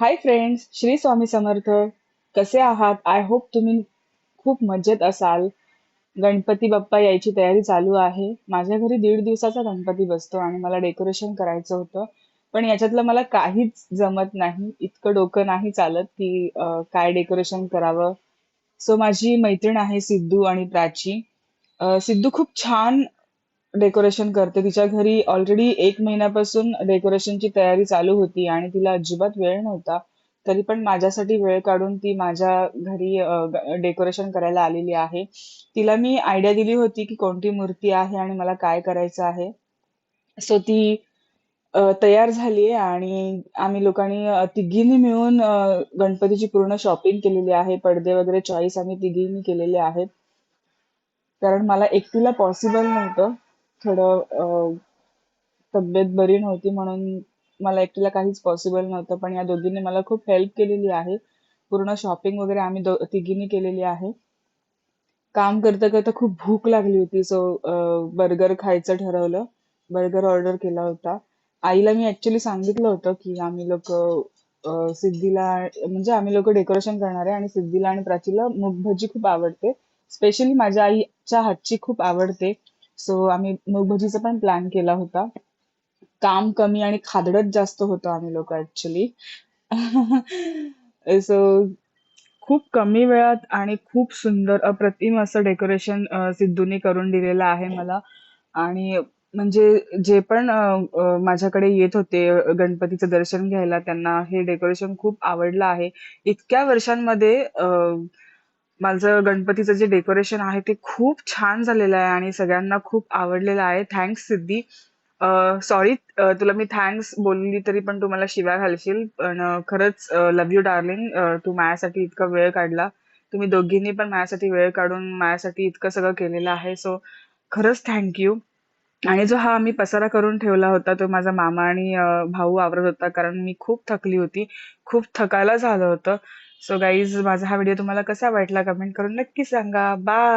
Hi friends Shri Swami Samarth कसे आहात? I hope तुम्ही खूप मजेत असाल. गणपती बाप्पा यायची तयारी चालू आहे. माझ्या घरी दीड दिवसाचा गणपती बसतो आणि मला डेकोरेशन करायचं होतं. पण याच्यातलं मला काहीच जमत नाही इतकं डोकं नाही चालत की काय डेकोरेशन करावं. सो माझी मैत्रीण आहे सिद्धू आणि प्राची. सिद्धू खूप छान डेकोरेशन करते. तिच्या घरी ऑलरेडी एक महिन्यापासून डेकोरेशनची तयारी चालू होती आणि तिला अजिबात वेळ नव्हता. तरी पण माझ्यासाठी वेळ काढून ती माझ्या घरी डेकोरेशन करायला आलेली आहे. तिला मी आयडिया दिली होती की कोणती मूर्ती आहे आणि मला काय करायचं आहे. सो ती तयार झाली आहे आणि आम्ही लोकांनी तिघींनी मिळून गणपतीची पूर्ण शॉपिंग केलेली आहे. पडदे वगैरे चॉईस आम्ही तिघींनी केलेले आहेत. कारण मला एकटीला पॉसिबल नव्हतं. थोडं अ, तब्येत बरी नव्हती म्हणून मला एकटीला काहीच पॉसिबल नव्हतं. पण या दोघींनी मला खूप हेल्प केलेली आहे. पूर्ण शॉपिंग वगैरे आम्ही दो तिघींनी केलेली आहे. काम करता करता खूप भूक लागली होती. सो बर्गर खायचं ठरवलं. बर्गर ऑर्डर केला होता. आईला मी ऍक्च्युली सांगितलं होतं की आम्ही लोक सिद्धीला म्हणजे आम्ही लोक डेकोरेशन करणार आहे आणि सिद्धीला आणि प्राचीला मूग भजी खूप आवडते. स्पेशली माझ्या आईच्या हातची खूप आवडते. सो आम्ही मूग भजीचा पण प्लॅन केला होता. काम कमी आणि खादडत जास्त होतो आम्ही लोक ऍक्च्युली सो खूप कमी वेळात आणि खूप सुंदर अप्रतिम असं डेकोरेशन सिद्धूने करून दिलेलं आहे मला. आणि म्हणजे जे पण माझ्याकडे येत होते गणपतीचं दर्शन घ्यायला त्यांना हे डेकोरेशन खूप आवडलं आहे. इतक्या वर्षांमध्ये माझं गणपतीचं जे डेकोरेशन आहे ते खूप छान झालेलं आहे आणि सगळ्यांना खूप आवडलेलं आहे. थँक्स सिद्धी सॉरी तुला मी थँक्स बोलली तरी पण तू मला शिव्या घालशील पण खरंच लव्ह यू डार्लिंग तू माझ्यासाठी इतका वेळ काढला. तुम्ही दोघींनी पण माझ्यासाठी वेळ काढून माझ्यासाठी इतकं सगळं केलेलं आहे. सो खरंच थँक्यू आणि जो हा मी पसारा करून ठेवला होता तो माझा मामा आणि भाऊ आवरत होता कारण मी खूप थकली होती. खूप थकायला झालं होतं. सो गाईज माझा हा व्हिडिओ तुम्हाला कसा वाटला कमेंट करून नक्की सांगा. बाय